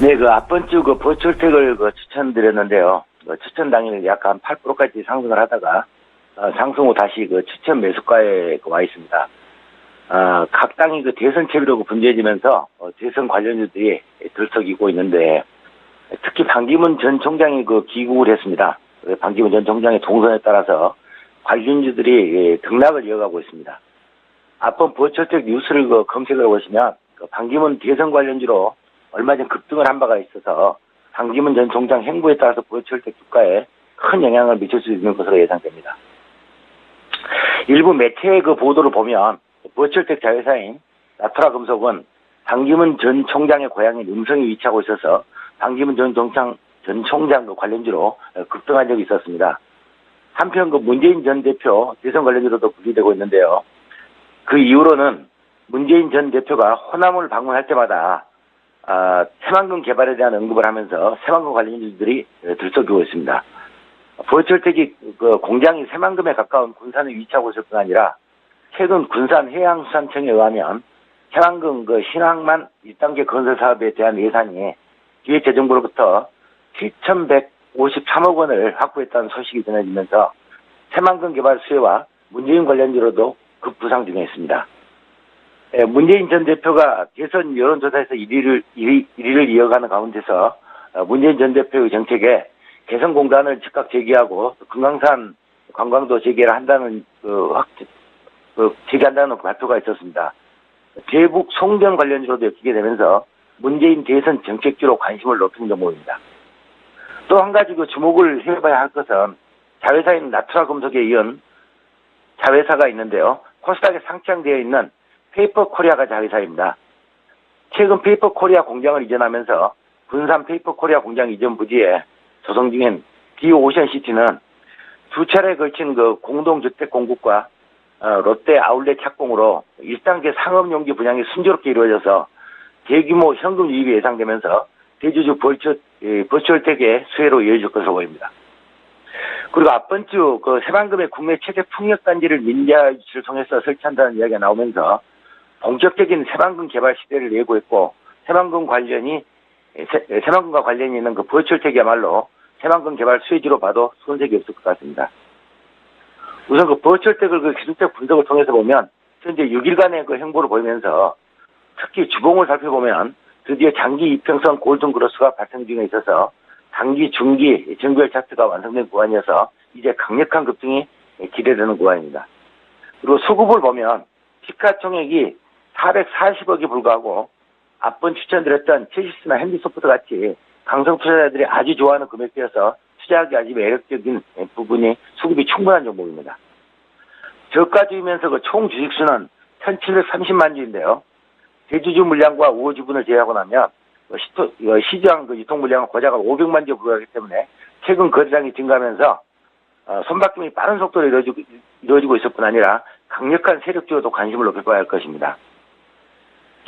네, 그 앞번 주그 버추얼택을 그 추천드렸는데요. 그 추천 당일 약간 8%까지 상승을 하다가 어, 상승 후 다시 그 추천 매수가에 그 와 있습니다. 어, 각 당이 그 대선 채비로 그 분주해지면서 어, 대선 관련주들이 들썩이고 있는데 특히 반기문 전 총장이 그 귀국을 했습니다. 그 반기문 전 총장의 동선에 따라서 관련주들이 예, 등락을 이어가고 있습니다. 앞번 버추얼택 뉴스를 그 검색을 보시면 그 반기문 대선 관련주로 얼마 전 급등을 한 바가 있어서 반기문 전 총장 행보에 따라서 버추얼텍 주가에 큰 영향을 미칠 수 있는 것으로 예상됩니다. 일부 매체의 그 보도를 보면 버추얼텍 자회사인 나트라 금속은 반기문 전 총장의 고향인 음성에 위치하고 있어서 반기문 전 총장 전 총장 그 관련주로 급등한 적이 있었습니다. 한편 그 문재인 전 대표 대선 관련주로도 분리되고 있는데요. 그 이후로는 문재인 전 대표가 호남을 방문할 때마다 아, 새만금 개발에 대한 언급을 하면서 새만금 관련주들이 들썩이고 있습니다. 버추얼텍이 그 공장이 새만금에 가까운 군산에 위치하고 있을 뿐 아니라 최근 군산 해양수산청에 의하면 새만금 그 신항만 1단계 건설 사업에 대한 예산이 기획재정부로부터 7,153억 원을 확보했다는 소식이 전해지면서 새만금 개발 수혜와 문재인 관련주로도 급부상 중에 있습니다. 예, 문재인 전 대표가 대선 여론조사에서 1위를, 1위, 1위를 이어가는 가운데서 어, 문재인 전 대표의 정책에 개성공단을 즉각 재개하고 금강산 관광도 재개를 한다는 그 확, 그 재개한다는 발표가 있었습니다. 대북 송변 관련주로도 엮이게 되면서 문재인 대선 정책주로 관심을 높인 정보입니다. 또 한 가지 그 주목을 해봐야 할 것은 자회사인 나트라 금속에 이은 자회사가 있는데요. 코스닥에 상장되어 있는 페이퍼 코리아가 자회사입니다. 최근 페이퍼 코리아 공장을 이전하면서 군산 페이퍼 코리아 공장 이전 부지에 조성 중인 디 오션 시티는 두 차례 걸친 그 공동주택 공급과 어, 롯데 아울렛 착공으로 1단계 상업용지 분양이 순조롭게 이루어져서 대규모 현금 유입이 예상되면서 대주주 예, 버추얼텍의 수혜로 이어질 것으로 보입니다. 그리고 앞번 주그 새만금의 국내 최대 풍력단지를 민자 유치를 통해서 설치한다는 이야기가 나오면서 본격적인 새만금 개발 시대를 예고했고 새만금 관련이 새, 새만금과 관련이 있는 그 버추얼텍이야말로 새만금 개발 수혜지로 봐도 손색이 없을 것 같습니다. 우선 그 버추얼텍을 그 기술적 분석을 통해서 보면 현재 6일간의 그 행보를 보이면서 특히 주봉을 살펴보면 드디어 장기 이평선 골든 그로스가 발생 중에 있어서 단기, 중기 정별 차트가 완성된 구간이어서 이제 강력한 급등이 기대되는 구간입니다. 그리고 수급을 보면 시가총액이 440억이 불과하고 앞번 추천드렸던 체시스나 핸디소프트 같이 강성 투자자들이 아주 좋아하는 금액대여서 투자하기 아주 매력적인 부분이 수급이 충분한 종목입니다. 저가주이면서 그 총 주식수는 1730만 주인데요. 대주주 물량과 우호 주분을 제외하고 나면 그그 시장 그 유통 물량은 고작가 500만 주 불과하기 때문에 최근 거래량이 증가하면서 어, 손바뀜이 빠른 속도로 이루어지고, 있을 뿐 아니라 강력한 세력주로도 관심을 높일 거야 할 것입니다.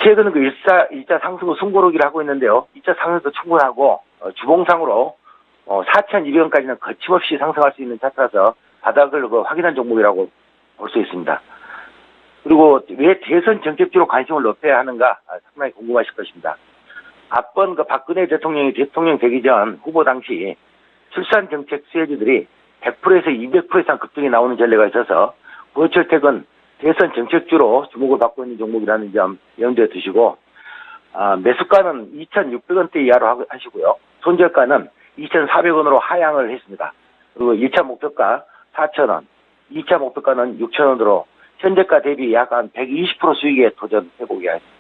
최근 그 일사, 일자 상승 후 승고르기를 하고 있는데요. 일자 상승도 충분하고, 어, 주봉상으로, 어, 4,200원까지는 거침없이 상승할 수 있는 차트라서 바닥을 그 확인한 종목이라고 볼 수 있습니다. 그리고 왜 대선 정책주로 관심을 높여야 하는가 아, 상당히 궁금하실 것입니다. 앞번 그 박근혜 대통령이 대통령 되기 전 후보 당시 출산 정책 수혜주들이 100%에서 200% 이상 급등이 나오는 전례가 있어서 버철택은 대선 정책주로 주목을 받고 있는 종목이라는 점 염두에 두시고 아, 매수가는 2,600원대 이하로 하- 하시고요. 손절가는 2,400원으로 하향을 했습니다. 그리고 1차 목표가 4,000원, 2차 목표가는 6,000원으로 현재가 대비 약 한 120% 수익에 도전해보게 하겠습니다.